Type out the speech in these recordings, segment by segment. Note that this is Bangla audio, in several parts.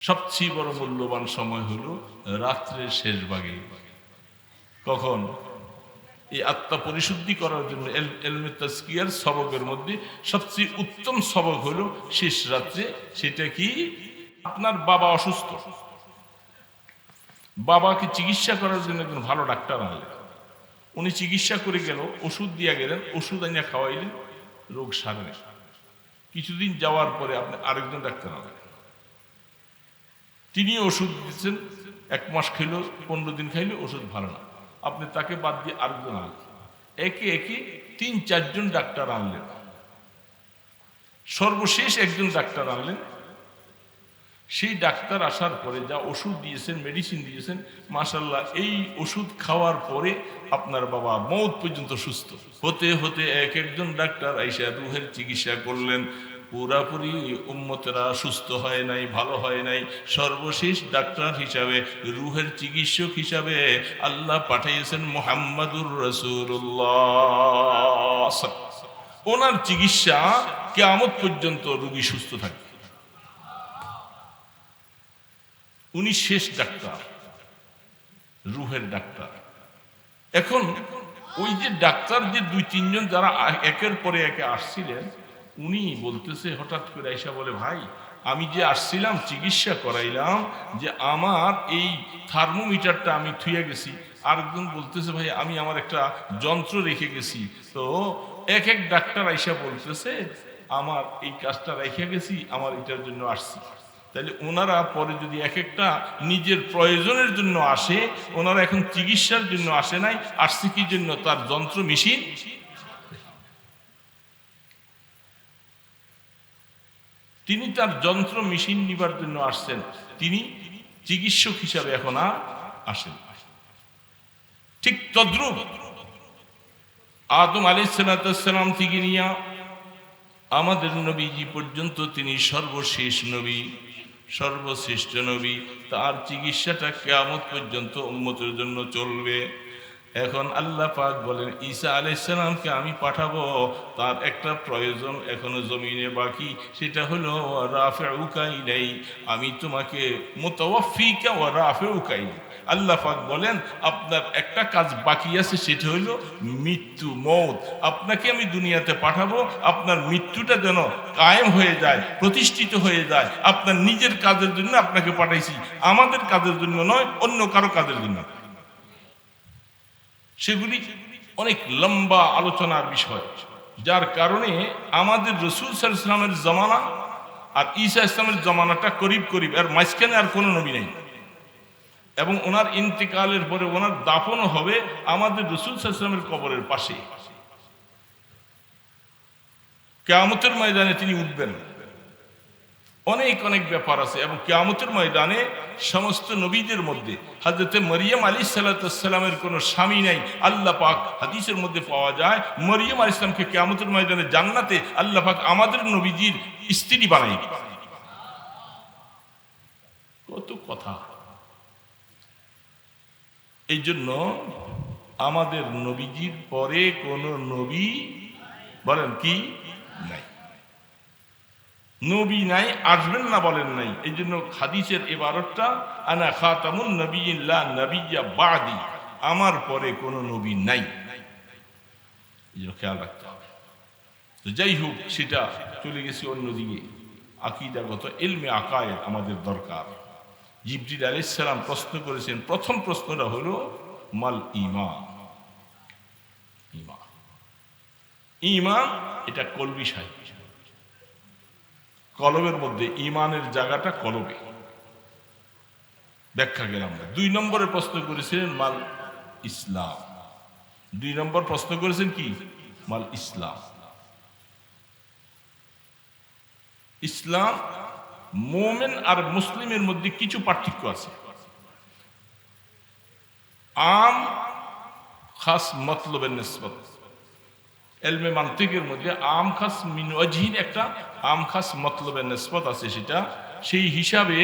সবচেয়ে বড় মূল্যবান সময় হলো রাত্রের শেষ ভাগে কখন? এই আত্মা পরিশুদ্ধি করার জন্য এল- এলমে সবকের মধ্যে সবচেয়ে উত্তম সবক হলো শেষ রাত্রে, সেটা কি? আপনার বাবা অসুস্থ। বাবাকে চিকিৎসা করার জন্য একজন ভালো ডাক্তার আনলেন। উনি চিকিৎসা করে গেল, ওষুধ দিয়া গেলেন, ওষুধ আনিয়া খাওয়াইলেন, রোগ সারে না। কিছুদিন যাওয়ার পরে আপনি আরেকজন ডাক্তার আনলেন। তিনি ওষুধ দিচ্ছেন এক মাস খাইল পনেরো দিন খাইলে, ওষুধ ভালো না। আপনি তাকে বাদ দিয়ে আরেকজন আনলেন। একে একে তিন, চারজন ডাক্তার আনলেন। সর্বশেষ একজন ডাক্তার আনলেন। সেই ডাক্তার আসার পরে যা ওষুধ দিয়েছেন মেডিসিন দিয়েছেন মাসাল্লাহ এই ওষুধ খাওয়ার পরে আপনার বাবা মৌত পর্যন্ত সুস্থ। হতে হতে এক, একজন ডাক্তার আইসা রুহের চিকিৎসা করলেন। পুরাপুরি উম্মতেরা সুস্থ হয় নাই, ভালো হয় নাই। সর্বশেষ ডাক্তার হিসাবে, রুহের চিকিৎসক হিসাবে আল্লাহ পাঠিয়েছেন মোহাম্মদুর রসুল্লাহ ওনার চিকিৎসা কেমত পর্যন্ত রুগী সুস্থ থাকে উনি শেষ ডাক্তার, রুহের ডাক্তার। এখন ওই যে ডাক্তার যে দুই তিনজন যারা একের পরে একে আসছিলেন উনি বলতেছে হঠাৎ করে আইসা বলে, ভাই, আমি যে আসছিলাম, চিকিৎসা করাইলাম যে আমার এই থার্মোমিটারটা আমি থুয়ে গেছি। আরেকজন বলতেছে, ভাই, আমি আমার একটা যন্ত্র রেখে গেছি। তো এক এক ডাক্তার আইসা বলতেছে, আমার এই কাজটা রেখে গেছি, আমার এটার জন্য আসছি। তাহলে ওনারা পরে যদি এক একটা নিজের প্রয়োজনের জন্য আসে ওনারা এখন চিকিৎসার জন্য আসে নাই, আসছে কি জন্য? তার যন্ত্র মেশিন? তিনি তার যন্ত্র মেশিন নিবার জন্য আসছেন। তিনি চিকিৎসক হিসাবে এখন আর আসেন। ঠিক তদ্রুপ আদম আলী সালাম থেকে নিয়া আমাদের নবীজি পর্যন্ত তিনি সর্বশেষ নবী, সর্বশ্রেষ্ঠ নবী। তার চিকিৎসাটা কেয়ামত পর্যন্ত উন্মতের জন্য চলবে। এখন আল্লাহ পাক বলেন, ঈসা আলাইসালামকে আমি পাঠাবো, তার একটা প্রয়োজন এখনও জমিনে বাকি, সেটা হলো রাফে উকাই নেই আমি তোমাকে মোতাওয়িকা ও রাফে উকাই আল্লাহ পাক বলেন, আপনার একটা কাজ বাকি আছে, সেটা হলো মৃত্যু মৌত আপনাকে আমি দুনিয়াতে পাঠাবো, আপনার মৃত্যুটা যেন কায়েম হয়ে যায়, প্রতিষ্ঠিত হয়ে যায়। আপনার নিজের কাজের জন্য আপনাকে পাঠাইছি। আমাদের কাজের জন্য নয়, অন্য কারও কাজের জন্য। সেগুলি অনেক লম্বা আলোচনার বিষয়, যার কারণে আমাদের রসুল সাল ইসলামের জমানা আর ঈসা ইসলামের জমানাটা করিব করিব আর মাঝখানে আর কোনো নবী নেই। এবং ওনার ইন্তেকালের পরে ওনার দাফনও হবে আমাদের রসুল সাল ইসলামের কবরের পাশে। কেয়ামতের ময়দানে তিনি উঠবেন। অনেক অনেক ব্যাপার আছে এবং কেয়ামতের ময়দানে সমস্ত নবীদের মধ্যে হাজরতে মরিয়ম আলী সাল্লামের কোনো স্বামী নাই, আল্লাহ পাক হাদিসের মধ্যে পাওয়া যায়, মরিয়ম আলী ইসলামকে কেয়ামতের ময়দানে জান্নাতে আল্লাহ পাক আমাদের নবীজির স্ত্রী বানাই কত কথা। এই জন্য আমাদের নবীজির পরে কোন নবী বলেন কি? নাই। নবী নাই, আসবেন না বলেন নাই। এই জন্য হাদিসের এবারটা আনা খাতামুন নবীল্লাহ নবিয়া বাদি, আমার পরে কোনো নবী নাই। খেয়াল রাখতে হবে। তো যাই হোক, সেটা চলে গেছে অন্যদিকে আকিদাগত এলমে আকায় আমাদের দরকার। জিবরিল আলাইসালাম প্রশ্ন করেছেন, প্রথম প্রশ্নটা হলো, মাল ইমা ইমা ইমান এটা কলবি সাহিত্য। কলবের মধ্যে ইমানের জায়গাটা কলবে ব্যাখ্যা গেলাম না। দুই নম্বরে প্রশ্ন করেছিলেন, মাল ইসলাম। দুই নম্বর প্রশ্ন করেছেন কি? মাল ইসলাম। ইসলাম মোমেন আর মুসলিমের মধ্যে কিছু পার্থক্য আছে। আম খাস মতলবের নিসবত। এলমে মান্তিকের মধ্যে আম খাস মিনওয়াজহীন একটা আম খাস মতলবের নিসবত আছে সেটা। সেই হিসাবে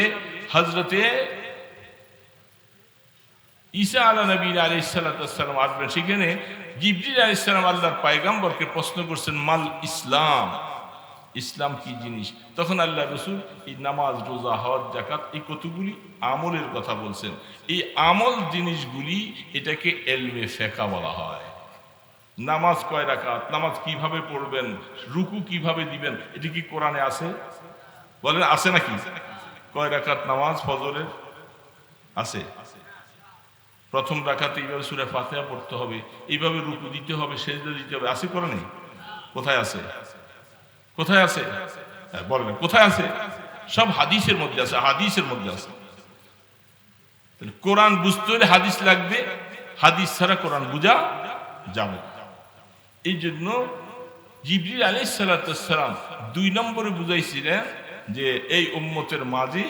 হজরতে ঈসা আলা নবী আলি সাল্লাম আসবেন। সেখানে জিবরিল আলি সাল্লাম আল্লাহর পায়গাম্বরকে প্রশ্ন করছেন, মাল ইসলাম? ইসলাম কি জিনিস? তখন আল্লাহ রসুল এই নামাজ, রোজা, হজ জাকাত এই কতগুলি আমলের কথা বলছেন। এই আমল জিনিসগুলি এটাকে এলমে ফেকা বলা হয়। নামাজ কয় রাকাত নামাজ কীভাবে পড়বেন রুকু কীভাবে দিবেন এটা কি কোরআনে আছে? বলেন আছে নাকি? কয় রাকাত নামাজ ফজরের? আছে। প্রথম রাখাতে এইভাবে সুরে ফাতেহা পড়তে হবে এইভাবে রুকু দিতে হবে সেজদা দিতে হবে আছে কোরআনে কোথায় আছে? কোথায় আছে? হ্যাঁ, বলেন কোথায় আছে? সব হাদিসের মধ্যে আছে হাদিসের মধ্যে আছে। কোরআন বুঝতে হলে হাদিস লাগবে হাদিস ছাড়া কোরআন বুঝা যাবে। এই জন্য জিবরিল আলী সালাম দুই নম্বরে বুঝাইছিলেন যে এই উম্মতের মাঝে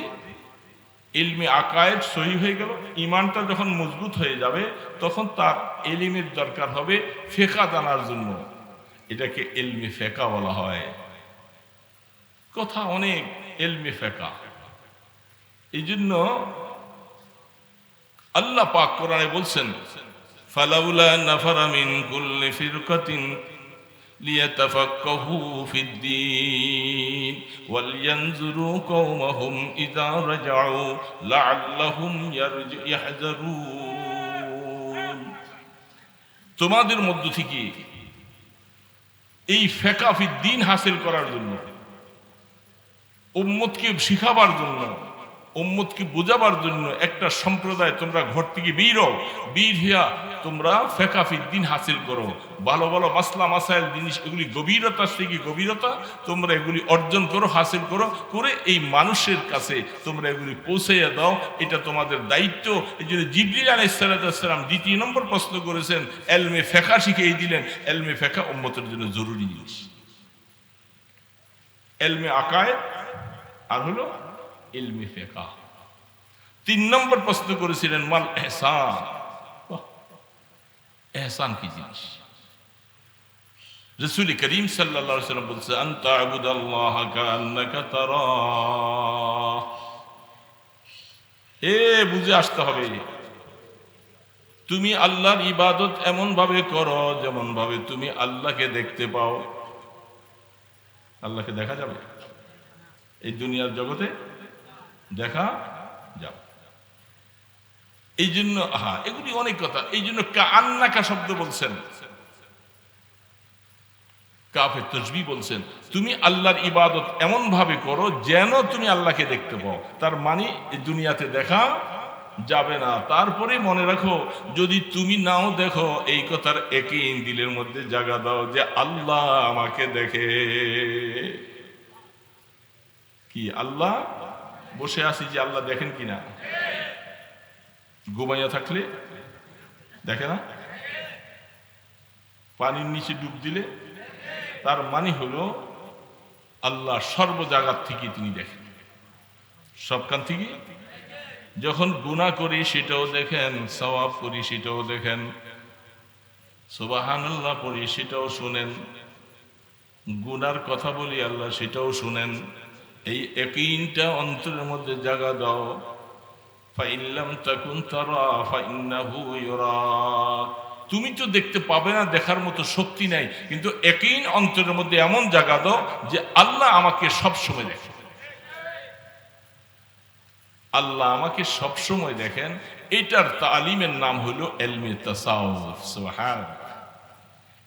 ইলমে আকায়েদ সহি হয়ে গেল ইমানটা যখন মজবুত হয়ে যাবে, তখন তার এলিমের দরকার হবে ফেকা জানার জন্য। এটাকে এলমে ফেকা বলা হয়। কথা অনেক এলমে ফেকা। এই জন্য আল্লাহ পাক কোরআনে বলছেন ফালাউলা নাফারা মিন কুল্লি ফিরকাতিন ليتفقهوا في الدين ولينظروا قومهم إذا رجعوا لعلهم يرج- يحذرون তোমাদের মধ্য থেকে এই ফেকাফি দিন হাসিল করার জন্য উম্মতকে শিখাবার জন্য উম্মতকে বোঝাবার জন্য একটা সম্প্রদায় তোমরা ঘর থেকে বের বীর হিয়া তোমরা ফেকাফি দিন হাসিল করো। ভালো ভালো মাসলা, মাসাইল জিনিস, এগুলি গভীরতা থেকে গভীরতা, তোমরা এগুলি অর্জন করো, হাসিল করো, করে এই মানুষের কাছে তোমরা এগুলি পৌঁছাইয়া দাও। এটা তোমাদের দায়িত্ব। এই জন্য জিবরিল আলাইসালাম দ্বিতীয় নম্বর প্রশ্ন করেছেন, এলমে ফেকা শিখিয়ে দিলেন, এলমে ফেকা উম্মতের জন্য জরুরি জিনিস। এলমে আকায় আর হলো ইলমি ফেকা তিন নম্বর প্রশ্ন করেছিলেন, মাল এহসান? এহসান কি জিনিস? রসুল করিম আলাইহি সাল্লাম বলছে এ, বুঝে আসতে হবে। তুমি আল্লাহর ইবাদত এমন ভাবে করো যেমন ভাবে তুমি আল্লাহকে দেখতে পাও। আল্লাহকে দেখা যাবে? এই দুনিয়ার জগতে দেখা যাও। এই জন্য হ্যাঁ এগুলি অনেক কথা। এই জন্য কান্নাকা শব্দ বলছেন। কাফে তসবি বলছেন, তুমি আল্লাহর ইবাদত এমন ভাবে করো যেন তুমি আল্লাহকে দেখতে পাও। তার মানে দুনিয়াতে দেখা যাবে না। তারপরে মনে রাখো, যদি তুমি নাও দেখো, এই কথার একই দিলের মধ্যে জাগা দাও যে আল্লাহ আমাকে দেখে। কি, আল্লাহ? বসে আছি যে আল্লাহ দেখেন কিনা। ঘুমাইয়া থাকলে, দেখে না? পানির নিচে ডুব দিলে, তার মানে হলো আল্লাহ সর্ব জায়গার থেকে তিনি দেখেন। সবখান থেকে যখন গুণা করি সেটাও দেখেন, সওয়াব করি সেটাও দেখেন সুবাহান্লাহ পড়ি সেটাও শুনেন, গুনার কথা বলি আল্লাহ সেটাও শুনেন। এই একইনটা অন্তরের মধ্যে জাগা দাও। ফাইল্লাম তাকুন তারা, ফাইন্নাহু তুমি তো দেখতে পাবে না, দেখার মতো শক্তি নাই, কিন্তু একই অন্তরের মধ্যে এমন জায়গা দাও যে আল্লাহ আমাকে সব সময় দেখে। আল্লাহ আমাকে সব সময় দেখেন। এটার তালিমের নাম হলো এলমে তাসাউফ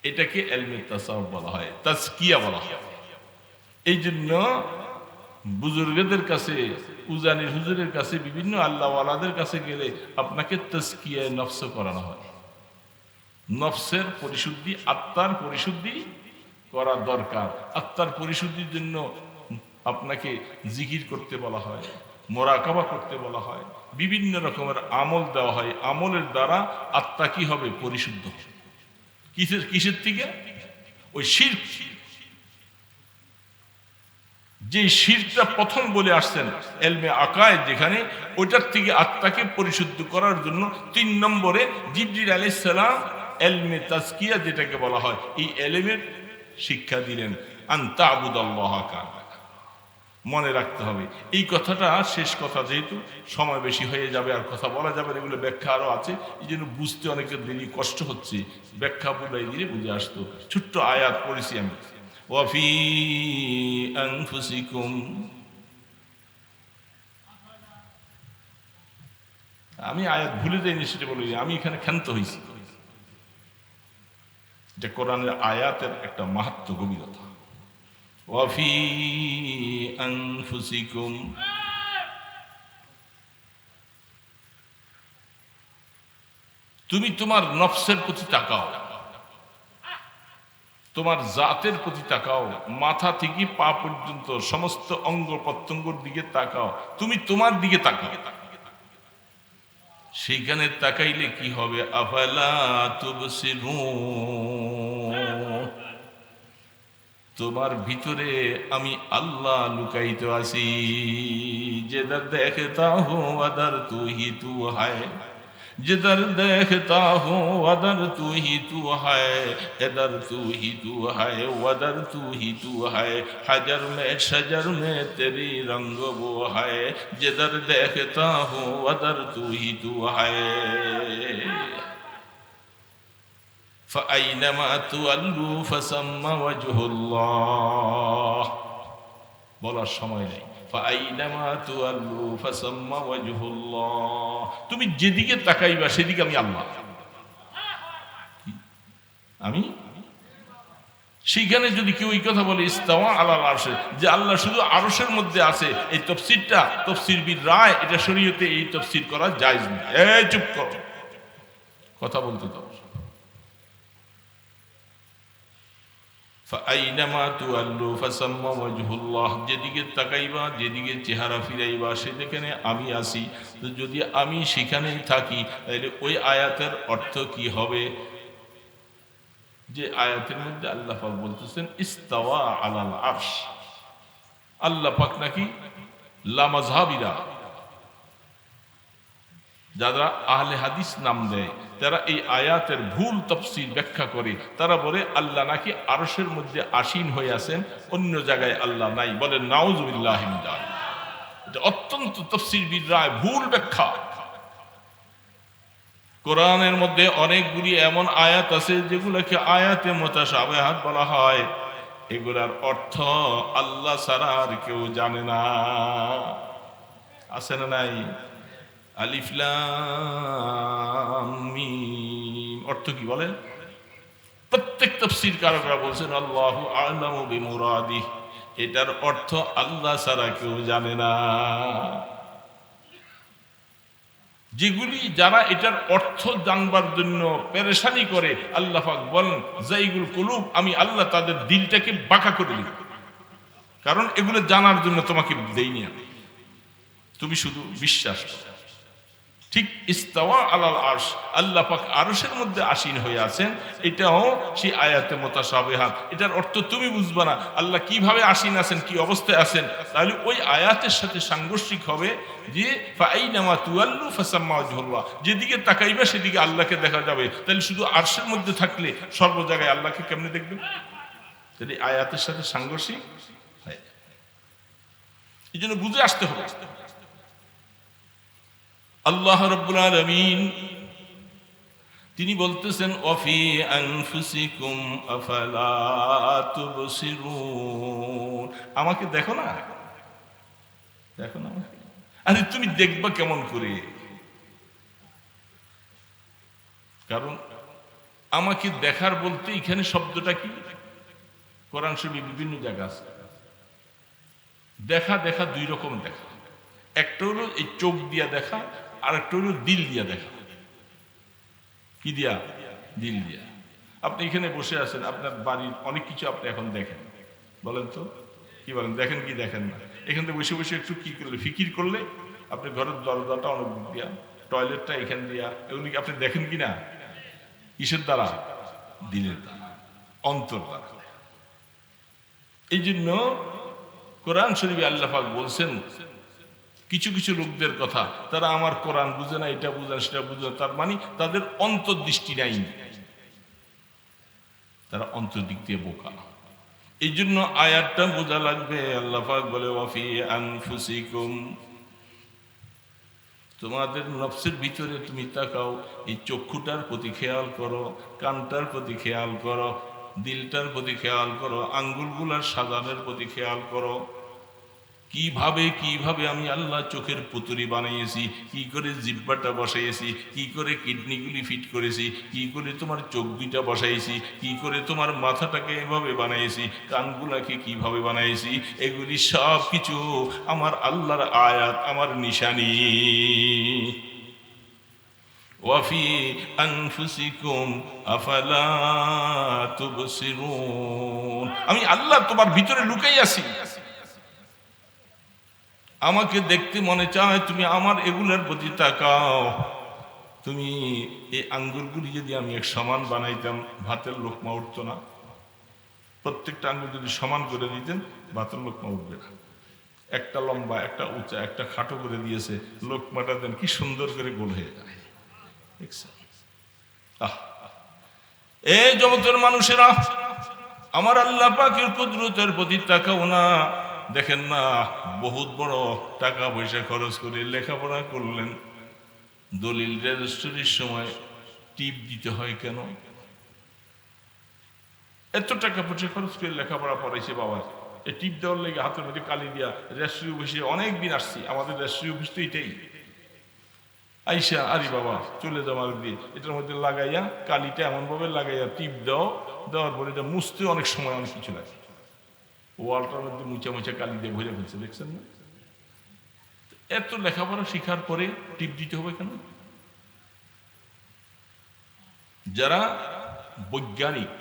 এটাকে এলমে তাসাউফ বলা হয়, তাজকিয়া বলা হয়। এই জন্য বুজুর্গদের কাছে, উজানির হুজুরের কাছে, বিভিন্ন আল্লাহওয়ালাদের কাছে গেলে আপনাকে তস্কিয়ায় নফস করানো হয়। নফসের পরিশুদ্ধি, আত্মার পরিশুদ্ধি করা দরকার। আত্মার পরিশুদ্ধির জন্য আপনাকে জিকির করতে বলা হয়, মোরাকাবা করতে বলা হয়, বিভিন্ন রকমের আমল দেওয়া হয়। আমলের দ্বারা আত্মা কি হবে? পরিশুদ্ধ কিসের কিসের থেকে? ওই শির যে শিরটা প্রথম বলে আসছেন, এলমে আকায় যেখানে, ওইটার থেকে আত্মাকে পরিশুদ্ধ করার জন্য তিন নম্বরে জিবজির আলাইসালাম এলমে তাজকিয়া যেটাকে বলা হয়, এই এলেমের শিক্ষা দিলেন। আন্তা আবুদাল্লাহ মনে রাখতে হবে, এই কথাটা শেষ কথা যেহেতু, সময় বেশি হয়ে যাবে, আর কথা বলা যাবে এগুলো ব্যাখ্যা আরও আছে, এই জন্য বুঝতে অনেকের দেরি কষ্ট হচ্ছে, ব্যাখ্যা বুঝাই দিলে বুঝে আসতো। ছোট্ট আয়াত পড়েছি আমি। وفي أنفسكم আমি আয়াত ভুলে যাইনি সেটা বলি আমি এখানে ক্ষান্ত হয়েছি যে কোরআনের আয়াতের একটা মাহাত্ম গভীরতা ওয়াফি আনফুসিকুম তুমি তোমার নফসের প্রতি তাকাও তোমার জাতের প্রতি তাকাও, মাথা থেকে পা পর্যন্ত সমস্ত অঙ্গ প্রত্যঙ্গর দিকে তাকাও, তুমি তোমার দিকে তাকাও। সেইখানে তাকাইলে কি হবে? তোমার ভিতরে আমি আল্লাহ লুকাইতে আছি যে দেখতা হো আদার তু তু হায়। جدر دیکھتا ہوں ادھر تو ہی تو ہے۔ ادھر تو ہی تو ہے، ودر تو ہی تو ہے۔ حجر میں شجر میں تیری رنگ وہ ہے۔ جدر دیکھتا ہوں ادھر تو ہی تو ہے۔ فَأَيْنَمَا تُوَلُّوا فَسَمَّ وَجْهُ اللَّهِ۔ بولا সময় نہیں۔ তুমি যেদিকে তাকাইবা সেদিকে আমি আল্লাহ। আমি? সেইখানে যদি কেউ এই কথা বলে, ইস্তাওয়া আল্লাহ আরশে, যে আল্লাহ শুধু আরশের মধ্যে আছে, এই তফসিরটা, তফসির বীর রায়, এটা শরীয়তে এই তফসির করা যায় না এই চুপ কর। কথা বলতে তো ফাইনামা তুয়াল্লু ফাসাম্মা ওয়াজহুল্লাহ। যেদিকে তাকাইবা, যেদিকে চেহারা ফিরাইবা সেখানে আমি আসি। তো যদি আমি সেখানেই থাকি, তাহলে ওই আয়াতের অর্থ কি হবে? যে আয়াতের মধ্যে আল্লাহ বলতেছেন, ইস্তাওয়া আলাল আরশ। আল্লাহ পাক নাকি লামাজহাবিরা যারা আহলে হাদিস নাম দেয়। তারা এই আয়াতের ভুল তফসিল ব্যাখ্যা করে, তারা বলে, আল্লাহ নাকি আরশের মধ্যে আসীন হয়ে আছেন, অন্য জায়গায় আল্লাহ নাই। বলে, নাউজুবিল্লাহ এটা অত্যন্ত তফসির বিদ্রায় ভুল ব্যাখ্যা। কোরআনের মধ্যে অনেকগুলি এমন আয়াত আছে, যেগুলোকে আয়াতে মোতাসাবেহাত বলা হয়। এগুলার অর্থ আল্লাহ ছাড়া আর কেউ জানে না। আছে না নাই? আলিফলাম মিম। অর্থ কি বলেন? প্রত্যেক তফসির কারকরা বলছেন, আল্লাহ আলম বিমুরাদি এটার অর্থ আল্লাহ ছাড়া কেউ জানে না। যেগুলি যারা এটার অর্থ জানবার জন্য পেরেশানি করে, আল্লাহ পাক বলেন, জাইগুল কুলুব, আমি আল্লাহ তাদের দিলটাকে বাঁকা করে দিই। কারণ এগুলো জানার জন্য তোমাকে দেইনি আমি। তুমি শুধু বিশ্বাস করো। ঠিক ইস্তাওয়া আলাল আরশ। আল্লাহ পাক আরশের মধ্যে আসীন হয়ে আছেন। এটাও সেই আয়াতে মোতাসাবেহাত এটার অর্থ তুমি বুঝবা না। আল্লাহ কীভাবে আসীন আছেন, কি অবস্থায় আছেন, তাহলে ওই আয়াতের সাথে সাংঘর্ষিক হবে যে, ফাইনামা তুয়াল্লু ফাসাম্মা ওয়াজহুল্লাহ। যেদিকে তাকাইবে সেদিকে আল্লাহকে দেখা যাবে। তাহলে শুধু আরশের মধ্যে থাকলে সর্ব জায়গায় আল্লাহকে কেমনে দেখবেন তাহলে আয়াতের সাথে সাংঘর্ষিক এই জন্য বুঝে আসতে হবে। আল্লাহ রব্বুল আলামিন, তিনি বলতেছেন অফি আনফুসিকুম আমাকে দেখো না? দেখো না আরে, তুমি দেখবা কেমন করে? কারণ আমাকে দেখার বলতে এখানে শব্দটা কি? কোরআন শরীফে বিভিন্ন জায়গা আছে। দেখা দেখা, দুই রকম দেখা। একটা হলো এই চোখ দিয়া দেখা আর একটা হলো দিল দিয়া দেখা। কি দিয়া? দিল দিয়া। আপনি এখানে বসে আছেন, আপনার বাড়ির অনেক কিছু আপনি এখন দেখেন। বলেন তো? কি বলেন? দেখেন কি দেখেন না? এখান থেকে বসে বসে একটু কি করলে? ফিকির করলে আপনি ঘরের দরজাটা অনেক দিয়া, টয়লেটটা এখান দিয়া, এগুলি আপনি দেখেন কি না? কিসের দ্বারা? দিলের দ্বারা, অন্তর দ্বারা। এই জন্য কোরআন শরীফে আল্লাহাক বলছেন কিছু কিছু লোকদের কথা, তারা আমার কোরআন বুঝে না, এটা বুঝে না, সেটা বুঝে না, তার মানে তাদের অন্তর্দৃষ্টি নাই। তারা অন্তর্দিক দিয়ে বোকা। এই জন্য আয়াতটা বোঝা লাগবে, আল্লাহ বলে, ওয়াফি আনফুসিকুম। তোমাদের নফসের ভিতরে তুমি তাকাও, এই চক্ষুটার প্রতি খেয়াল করো, কানটার প্রতি খেয়াল করো, দিলটার প্রতি খেয়াল করো, আঙ্গুলগুলার সাজানের প্রতি খেয়াল করো। কীভাবে কীভাবে আমি আল্লাহ চোখের পুতুরি বানিয়েছি, কি করে জিব্বাটা বসাইয়েছি, কি করে কিডনিগুলি ফিট করেছি, কি করে তোমার চোখ দুইটা বসাইছি কি করে তোমার মাথাটাকে এভাবে বানাইছি কানগুলাকে কীভাবে বানাইছি এগুলি সব কিছু আমার আল্লাহর আয়াত, আমার নিশানি। ওয়াফি আনফুসিকুম আফালা তুবসিরুন। আমি আল্লাহ তোমার ভিতরে লুকাই আছি আমাকে দেখতে মনে চায়, তুমি আমার এগুলোর প্রতি তাকাও। তুমি এই আঙ্গুরগুলি যদি আমি এক সমান বানাইতাম, ভাতের লোকমা উঠত না। প্রত্যেকটা আঙ্গুল যদি সমান করে দিতেন, ভাতের লোকমা উঠবে না। একটা লম্বা, একটা উঁচা, একটা খাটো করে দিয়েছে, লোকমাটা দেন কি সুন্দর করে গোল হয়ে যায়। আহ এই জগতের মানুষেরা, আমার আল্লাহ পাকের কুদরতের প্রতি তাকাও না। দেখেন না, বহুত বড় টাকা পয়সা খরচ করে লেখাপড়া করলেন। দলিল রেজিস্ট্রির সময় টিপ দিতে হয় কেন? এত টাকা পয়সা খরচ করে লেখাপড়া পড়াইছে বাবা। এই টিপ দেওয়ার লেগে হাতের মধ্যে কালি দিয়া রেজিস্ট্রি অফিসে অনেক দিন আসছি। আমাদের রেজিস্ট্রি অফিস তো এটাই। আইসা, আরে বাবা, চলে যাও আর দিয়ে। এটার মধ্যে লাগাইয়া, কালিটা এমন ভাবে লাগাইয়া টিপ দাও। দেওয়ার পরে এটা মুছতে অনেক সময় অনেক কিছু লাগে। ওয়ালটার মধ্যে মুচা মুচা কালি দিয়ে ভরে ফেলছে, দেখছেন না? এত লেখাপড়া শিখার পরে টিপ দিতে হবে কেন? যারা বৈজ্ঞানিক,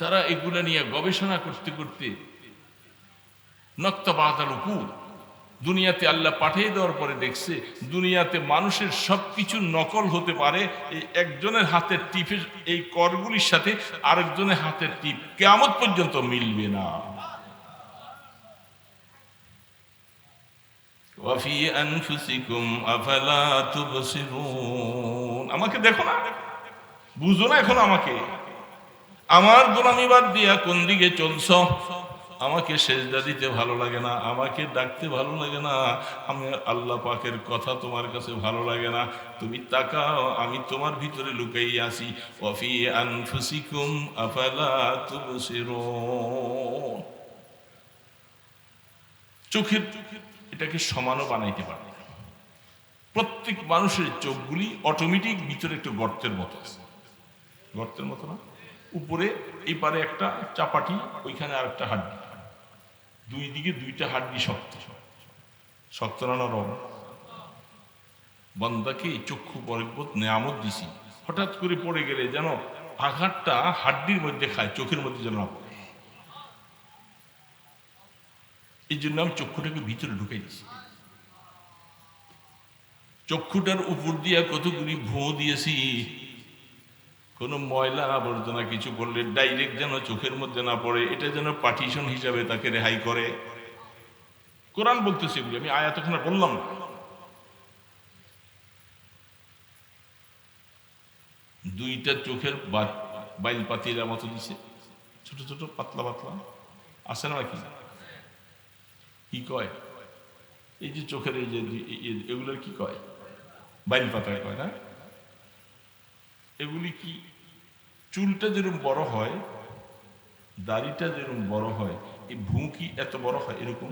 তারা এগুলা নিয়ে গবেষণা করতে করতে নক্তা বাতালুকু দুনিয়াতে আল্লাহ পাঠিয়ে দেওয়ার পরে দেখছে, দুনিয়াতে মানুষের সবকিছু নকল হতে পারে, এই একজনের হাতের টিপের, এই করগুলির সাথে আরেকজনের হাতের টিপ কেমন পর্যন্ত মিলবে না। ওয়াফি আনফুসিকুম আফালা তুবসিরুন আমাকে দেখো না। বুঝো না এখন আমাকে। আমার গোলামি বাদ দিয়া কোন দিকে চলছ? আমাকে সেজদা দিতে ভালো লাগে না, আমাকে ডাকতে ভালো লাগে না। আমি আল্লাহ পাকের কথা তোমার কাছে ভালো লাগে না। তুমি তাকাও, আমি তোমার ভিতরে লুকাই আছি। ওয়াফি আনফুসিকুম আফালা তুবসিরুন। চোখের এটাকে সমানও বানাইতে পারে। প্রত্যেক মানুষের চোখগুলি অটোমেটিক ভিতরে একটু গর্তের মতো আছে। গর্তের মতো না? উপরে এই পারে একটা চাপাটি, ওইখানে আর একটা হাড্ডি। দুই দিকে দুইটা হাড্ডি শক্ত। শক্ত না নরম? বন্দাকে চক্ষু পরিবোধ নেয়ামত দিছি। হঠাৎ করে পড়ে গেলে যেন আঘাতটা হাড্ডির মধ্যে খায়, চোখের মধ্যে যেন না পড়ে এই জন্য আমি চক্ষুটাকে ভিতরে ঢুকাই দিছি। চক্ষুটার উপর দিয়া কতগুলি ভুঁ দিয়েছি। কোনো ময়লা আবর্জনা কিছু করলে ডাইরেক্ট যেন চোখের মধ্যে না পড়ে, এটা যেন পার্টিশন হিসাবে তাকে রেহাই করে। কোরআন বলতেছে এগুলি, আমি আয়াত ওখানে বললাম দুইটা চোখের বাইল পাতিরা মতো দিছে, ছোট ছোট, পাতলা পাতলা। আছে না কি কি কয়? এই যে চোখের এই যে এগুলোর কি কয়? বাইল পাতায় কয় না? এগুলি কি চুলটা যেরকম বড় হয়, দাড়িটা যেরকম বড় হয়, এই ভূ কি এত বড় হয় এরকম?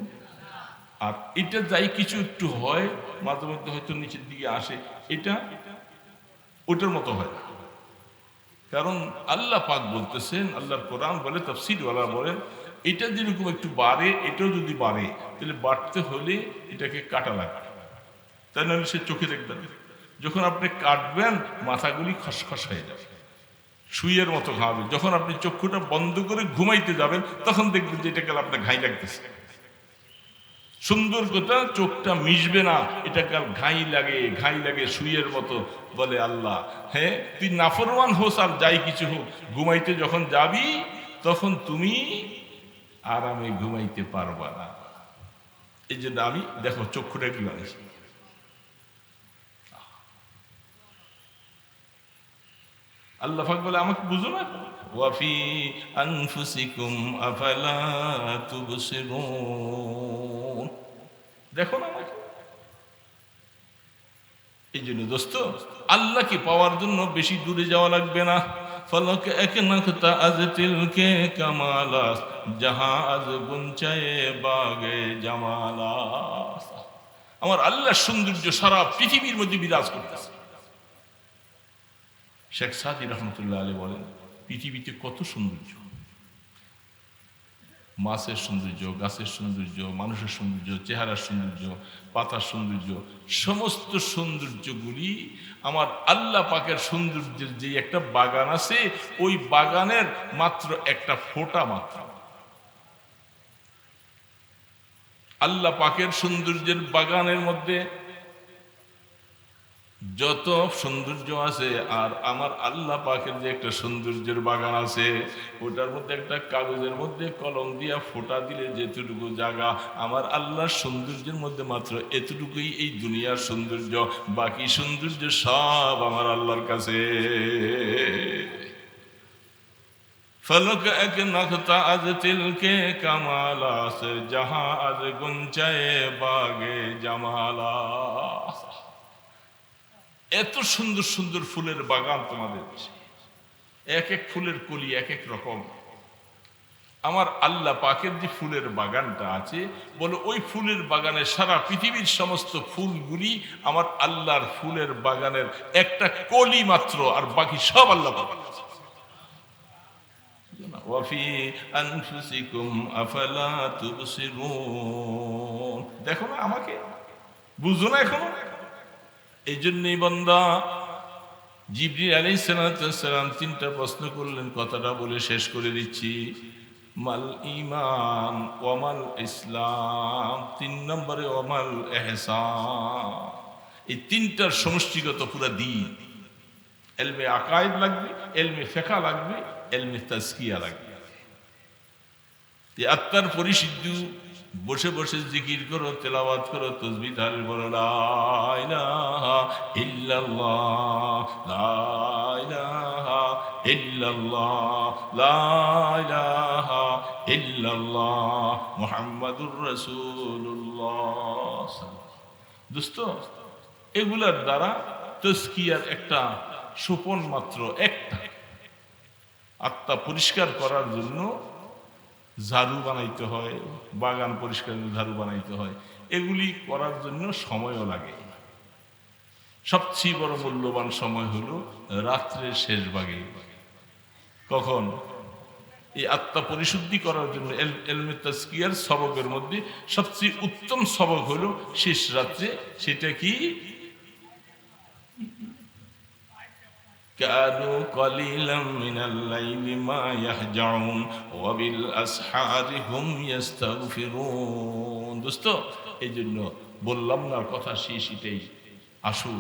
আর এটা যাই কিছু একটু হয়, মাঝে মধ্যে হয়তো নিচের দিকে আসে, এটা, ওটার মতো হয়। কারণ আল্লাহ পাক বলতেছেন আল্লাহ কোরআন বলে তফসিরওয়ালা বলেন এটা যেরকম একটু বাড়ে, এটাও যদি বাড়ে, তাহলে বাড়তে হলে এটাকে কাটা লাগবে। তাই নাহলে সে চোখে দেখবে না। যখন আপনি কাটবেন, মাথাগুলি খসখস হয়ে যাবে। সুইয়ের মতো ঘামাবে যখন আপনি চক্ষুটা বন্ধ করে ঘুমাইতে যাবেন, তখন দেখবেন যে এটা গেলে আপনার ঘাই লাগতেছে। সুন্দর কথা, চোখটা মিশবে না। এটা কাল ঘাই লাগে ঘাই লাগে সুইয়ের মতো বলে আল্লাহ। হ্যাঁ তুই নাফরমান হোস আর যাই কিছু হোক। ঘুমাইতে যখন যাবি, তখন তুমি আরামে ঘুমাইতে পারবা না। এই জন্য আমি, দেখো, চক্ষুটা কি বানিয়েছি আল্লাহ পাক বলে, আমাকে বুঝো না? ওয়াফি আনফুসিকুম আফালা তুবসিরুন। দেখো না আমাকে। এই জন্য দোস্ত, আল্লাহকে পাওয়ার জন্য বেশি দূরে যাওয়া লাগবে না। ফলক এক নখতা আজ তিলকে কামালাস کمالاس আজ از বাগে জামালাস। আমার আল্লাহ সৌন্দর্য সারা পৃথিবীর মধ্যে বিরাজ করতেছে। শেখ সাদি রহমতুল্লাহ আলী বলেন, পৃথিবীতে কত সৌন্দর্য? মাছের সৌন্দর্য, গাছের সৌন্দর্য, মানুষের সৌন্দর্য, চেহারার সৌন্দর্য, পাতার সৌন্দর্য, সমস্ত সৌন্দর্যগুলি আমার আল্লাহ পাকের সৌন্দর্যের যে একটা বাগান আছে, ওই বাগানের মাত্র একটা ফোঁটা মাত্র। আল্লাহ পাকের সৌন্দর্যের বাগানের মধ্যে যত সৌন্দর্য আছে, আর আমার আল্লাহ পাখের যে একটা সৌন্দর্যের বাগান আছে, ওটার মধ্যে একটা কাগজের মধ্যে কলম দিয়া ফোটা দিলে যেটুকু জায়গা, আমার আল্লাহর সৌন্দর্যের মধ্যে মাত্র এতটুকুই এই দুনিয়ার সৌন্দর্য, বাকি সৌন্দর্য সব আমার আল্লাহর কাছে। ফলক এক নখতা আজ তিলকে কামালাস যাহা আজ গুঞ্চায়ে বাগে জামালাস এত সুন্দর সুন্দর ফুলের বাগান তোমাদের এক এক ফুলের কলি, এক এক রকম। আমার আল্লাহ পাকের যে ফুলের বাগানটা আছে, বলে ওই ফুলের বাগানে সারা পৃথিবীর সমস্ত ফুলগুলি আমার আল্লাহর ফুলের বাগানের একটা কলি মাত্র, আর বাকি সব আল্লাহ দেখো না আমাকে? বুঝো না এখনও? এই জন্যই বন্দা জিবরি আলী সালাম তিনটা প্রশ্ন করলেন, কথাটা বলে শেষ করে দিচ্ছি। মাল ইমান ওমাল ইসলাম, তিন নম্বরে ওমাল এহসান এই তিনটার সমষ্টিগত পুরা দিন। এলমে আকায়েদ লাগবে, এলমে ফেকা লাগবে, এলমে তাজকিয়া লাগবে। আত্মার পরিসিদ্ধু বসে বসে জিকির করো, তেলাওয়াত করো, তসবি ধারে বলো মুহাম্মাদুর রাসূলুল্লাহ। দোস্ত, এগুলার দ্বারা তস্কিয়ার একটা সোপন মাত্র একটা। আত্মা পরিষ্কার করার জন্য ঝাড়ু বানাইতে হয়, বাগান পরিষ্কার ঝাড়ু বানাইতে হয়। এগুলি করার জন্য সময়ও লাগে। সবচেয়ে বড় মূল্যবান সময় হলো রাত্রের শেষ ভাগে কখন? এই আত্মা পরিশুদ্ধি করার জন্য এল- এলমে তাস্কিয়ার সবকের মধ্যে সবচেয়ে উত্তম সবক হলো শেষ রাত্রে, সেটা কি? كانوا قليلا من الليل ما يهجعون وبالأسحار هم يستغفرون দোস্ত এই জন্য বললাম না কথা শেষ এটাই আসুন